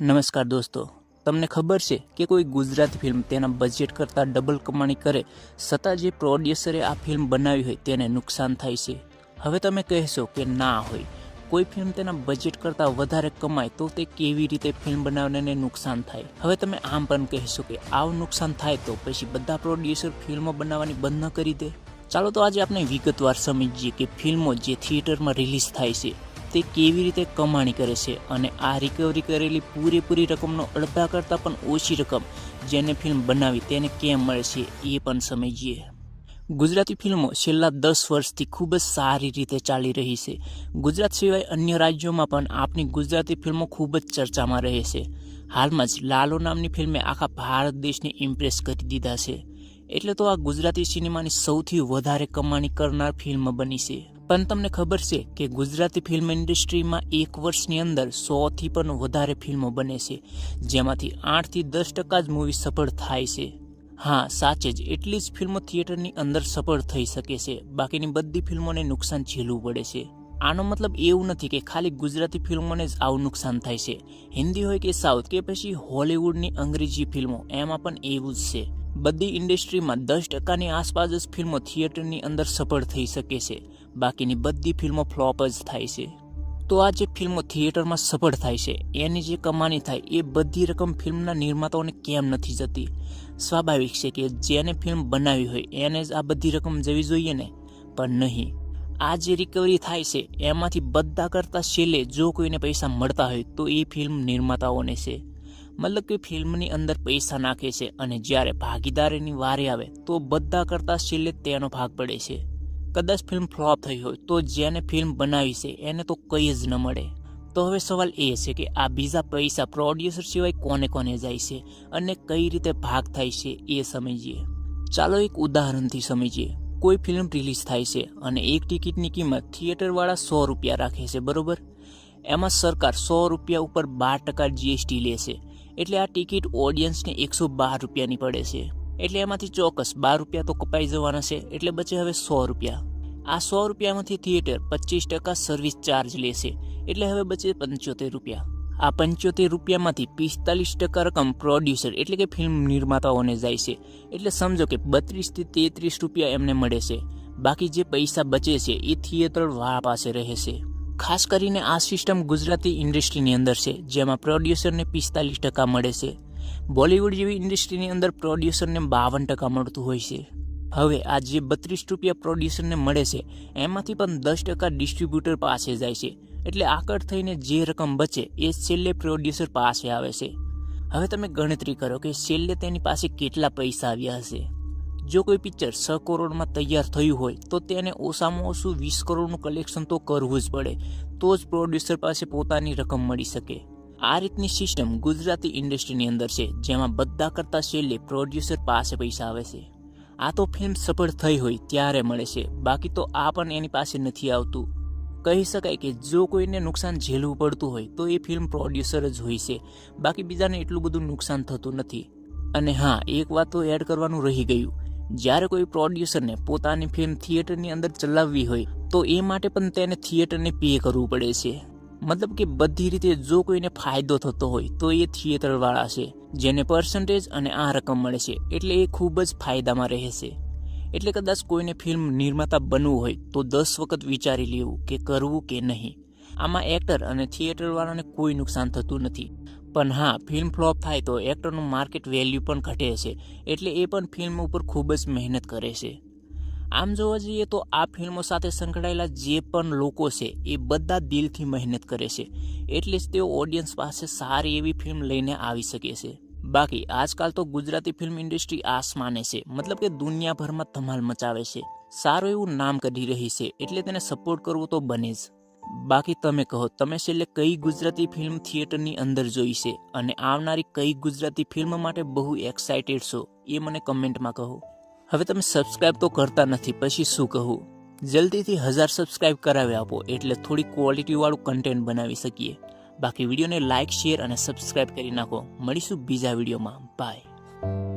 નમસ્કાર દોસ્તો, તમને ખબર છે કે કોઈ ગુજરાતી ફિલ્મ તેના બજેટ કરતાં ડબલ કમાણી કરે, છતાં જે પ્રોડ્યુસરે આ ફિલ્મ બનાવી હોય તેને નુકસાન થાય છે. હવે તમે કહેશો કે ના હોય. કોઈ ફિલ્મ તેના બજેટ કરતાં વધારે કમાય તો તે કેવી રીતે ફિલ્મ બનાવનારને નુકસાન થાય? હવે તમે આમ પણ કહેશો કે આવું નુકસાન થાય તો પછી બધા પ્રોડ્યુસર ફિલ્મો બનાવવાની બંધ ન કરી દે? ચાલો તો આજે આપણે વિગતવાર સમજીએ કે ફિલ્મો જે થિયેટરમાં રિલીઝ થાય છે તે કેવી રીતે કમાણી કરે છે અને આ રિકવરી કરેલી પૂરેપૂરી રકમનો અડધા કરતાં પણ ઓછી રકમ જેને ફિલ્મ બનાવી તેને કેમ મળે છે એ પણ સમજીએ. ગુજરાતી ફિલ્મો છેલ્લા દસ વર્ષથી ખૂબ જ સારી રીતે ચાલી રહી છે. ગુજરાત સિવાય અન્ય રાજ્યોમાં પણ આપણી ગુજરાતી ફિલ્મો ખૂબ જ ચર્ચામાં રહે છે. હાલમાં જ લાલો નામની ફિલ્મે આખા ભારત દેશને ઇમ્પ્રેસ કરી દીધા છે. એટલે તો આ ગુજરાતી સિનેમાની સૌથી વધારે કમાણી કરનાર ફિલ્મ બની છે. પણ તમને ખબર છે કે ગુજરાતી ફિલ્મ ઇન્ડસ્ટ્રીમાં એક વર્ષની અંદર સોથી પણ વધારે ફિલ્મો બને છે, જેમાંથી આઠથી દસ ટકા જ મૂવી સફળ થાય છે. હા, સાચે જ, એટલી જ ફિલ્મો થિયેટરની અંદર સફળ થઈ શકે છે. બાકીની બધી ફિલ્મોને નુકસાન ઝીલવું પડે છે. આનો મતલબ એવું નથી કે ખાલી ગુજરાતી ફિલ્મોને જ આવું નુકસાન થાય છે. હિન્દી હોય કે સાઉથ કે પછી હોલિવૂડની અંગ્રેજી ફિલ્મો એમાં પણ એવું જ છે. બધી ઇન્ડસ્ટ્રીમાં દસ ટકાની આસપાસ જ ફિલ્મો થિયેટરની અંદર સફળ થઈ શકે છે. બાકીની બધી ફિલ્મો ફ્લોપ જ થાય છે. તો આ જે ફિલ્મો થિયેટરમાં સફળ થાય છે, એની જે કમાણી થાય, એ બધી રકમ ફિલ્મના નિર્માતાઓને કેમ નથી જતી? સ્વાભાવિક છે કે જેને ફિલ્મ બનાવી હોય, એને જ આ બધી રકમ જવી જોઈએ ને? પણ નહીં. આ જે રિકવરી થાય છે, એમાંથી બધા કરતાં છેલ્લે જો કોઈને પૈસા મળતા હોય, તો એ ફિલ્મ નિર્માતાઓને છે. મતલબ કે ફિલ્મની અંદર પૈસા નાખે છે અને જ્યારે ભાગીદારીની વારે આવે તો બધા કરતાં છેલ્લે તેનો ભાગ પડે છે. કદાચ ફિલ્મ ફ્લોપ થઈ હોય તો જેને ફિલ્મ બનાવી છે એને તો કંઈ જ ન મળે. તો હવે સવાલ એ છે કે આ બીજા પૈસા પ્રોડ્યુસર સિવાય કોને કોને જાય છે અને કઈ રીતે ભાગ થાય છે એ સમજીએ. ચાલો એક ઉદાહરણથી સમજીએ. કોઈ ફિલ્મ રિલીઝ થાય છે અને એક ટિકિટની કિંમત થિયેટરવાળા સો રૂપિયા રાખે છે, બરોબર? એમાં સરકાર સો રૂપિયા ઉપર બાર ટકા જીએસટી લે છે. એટલે આ ટિકિટ ઓડિયન્સને એકસો બાર રૂપિયાની પડે છે. એટલે એમાંથી ચોક્કસ બાર રૂપિયા તો કપાઈ જવાના છે, એટલે બચે હવે સો રૂપિયા. આ સો રૂપિયામાંથી થિયેટર પચીસ ટકા સર્વિસ ચાર્જ લેશે, એટલે હવે બચે પંચોતેર રૂપિયા. આ પંચોતેર રૂપિયામાંથી પિસ્તાલીસ ટકા રકમ પ્રોડ્યુસર એટલે કે ફિલ્મ નિર્માતાઓને જાય છે, એટલે સમજો કે બત્રીસથી તેત્રીસ રૂપિયા એમને મળે છે. બાકી જે પૈસા બચે છે એ થિયેટર વાળા પાસે રહે છે. ખાસ કરીને આ સિસ્ટમ ગુજરાતી ઇન્ડસ્ટ્રીની અંદર છે, જેમાં પ્રોડ્યુસરને પિસ્તાલીસ ટકા મળે છે. બોલિવૂડ જેવી ઇન્ડસ્ટ્રીની અંદર પ્રોડ્યુસરને બાવન ટકા મળતું હોય છે. હવે આ જે બત્રીસ રૂપિયા પ્રોડ્યુસરને મળે છે, એમાંથી પણ દસ ટકા ડિસ્ટ્રીબ્યુટર પાસે જાય છે. એટલે આકળ થઈને જે રકમ બચે, એ છેલ્લે પ્રોડ્યુસર પાસે આવે છે. હવે તમે ગણતરી કરો કે છેલ્લે તેની પાસે કેટલા પૈસા આવ્યા હશે. જો કોઈ પિક્ચર છ કરોડમાં તૈયાર થયું હોય, તો તેને ઓછામાં ઓછું વીસ કરોડનું કલેક્શન તો કરવું જ પડે. તો જ પ્રોડ્યુસર પાસે પોતાની રકમ મળી શકે. આ રીતની સિસ્ટમ ગુજરાતી ઇન્ડસ્ટ્રીની અંદર છે, જેમાં બધા કરતાં છેલ્લે પ્રોડ્યુસર પાસે પૈસા આવે છે. આ તો ફિલ્મ સફળ થઈ હોય ત્યારે મળે છે, બાકી તો આ પણ એની પાસે નથી આવતું. કહી શકાય કે જો કોઈને નુકસાન ઝેલવું પડતું હોય, તો એ ફિલ્મ પ્રોડ્યુસર જ હોય છે. બાકી બીજાને એટલું બધું નુકસાન થતું નથી. અને હા, એક વાત તો એડ કરવાનું રહી ગયું. જ્યારે કોઈ પ્રોડ્યુસરને પોતાની ફિલ્મ થિયેટરની અંદર ચલાવવી હોય, તો એ માટે પણ તેને થિયેટરને પે કરવું પડે છે. મતલબ કે બધી રીતે જો કોઈને ફાયદો થતો હોય, તો એ થિયેટરવાળા છે, જેને પર્સન્ટેજ અને આ રકમ મળે છે, એટલે એ ખૂબ જ ફાયદામાં રહે છે. એટલે કદાચ કોઈને ફિલ્મ નિર્માતા બનવું હોય, તો દસ વખત વિચારી લેવું કે કરવું કે નહીં. આમાં એક્ટર અને થિયેટરવાળાને કોઈ નુકસાન થતું નથી. પણ હા ફિલ્મ ફ્લોપ થાય તો એક્ટરનું માર્કેટ વેલ્યુ પણ ઘટે છે, એટલે એ પણ ફિલ્મ ઉપર ખૂબ જ મહેનત કરે છે. આમ જોવા જઈએ તો આ ફિલ્મો સાથે સંકળાયેલા જે પણ લોકો છે, એ બધા દિલથી મહેનત કરે છે, એટલે જ તેઓ ઓડિયન્સ પાસે સારી એવી ફિલ્મ લઈને આવી શકે છે. બાકી આજકાલ તો ગુજરાતી ફિલ્મ ઇન્ડસ્ટ્રી આસમાને છે, મતલબ કે દુનિયાભરમાં ધમાલ મચાવે છે. સારું એવું નામ કરી રહી છે, એટલે તેને સપોર્ટ કરવો તો બને જ. બાકી તમે કહો, તમે છેલ્લે કઈ ગુજરાતી ફિલ્મ થિયેટરની અંદર જોઈ છે? અને આવનારી કઈ ગુજરાતી ફિલ્મ માટે બહુ એક્સાઇટેડ છો? એ મને કમેન્ટમાં કહો. હવે તમે સબસ્ક્રાઇબ તો કરતા નથી, પછી શું કહું? જલ્દીથી હજાર સબસ્ક્રાઇબ કરાવી આપો, એટલે થોડી ક્વોલિટીવાળું કન્ટેન્ટ બનાવી શકીએ. બાકી વિડીયોને લાઇક શેર અને સબસ્ક્રાઇબ કરી નાખો. મળીશું બીજા વિડીયોમાં. બાય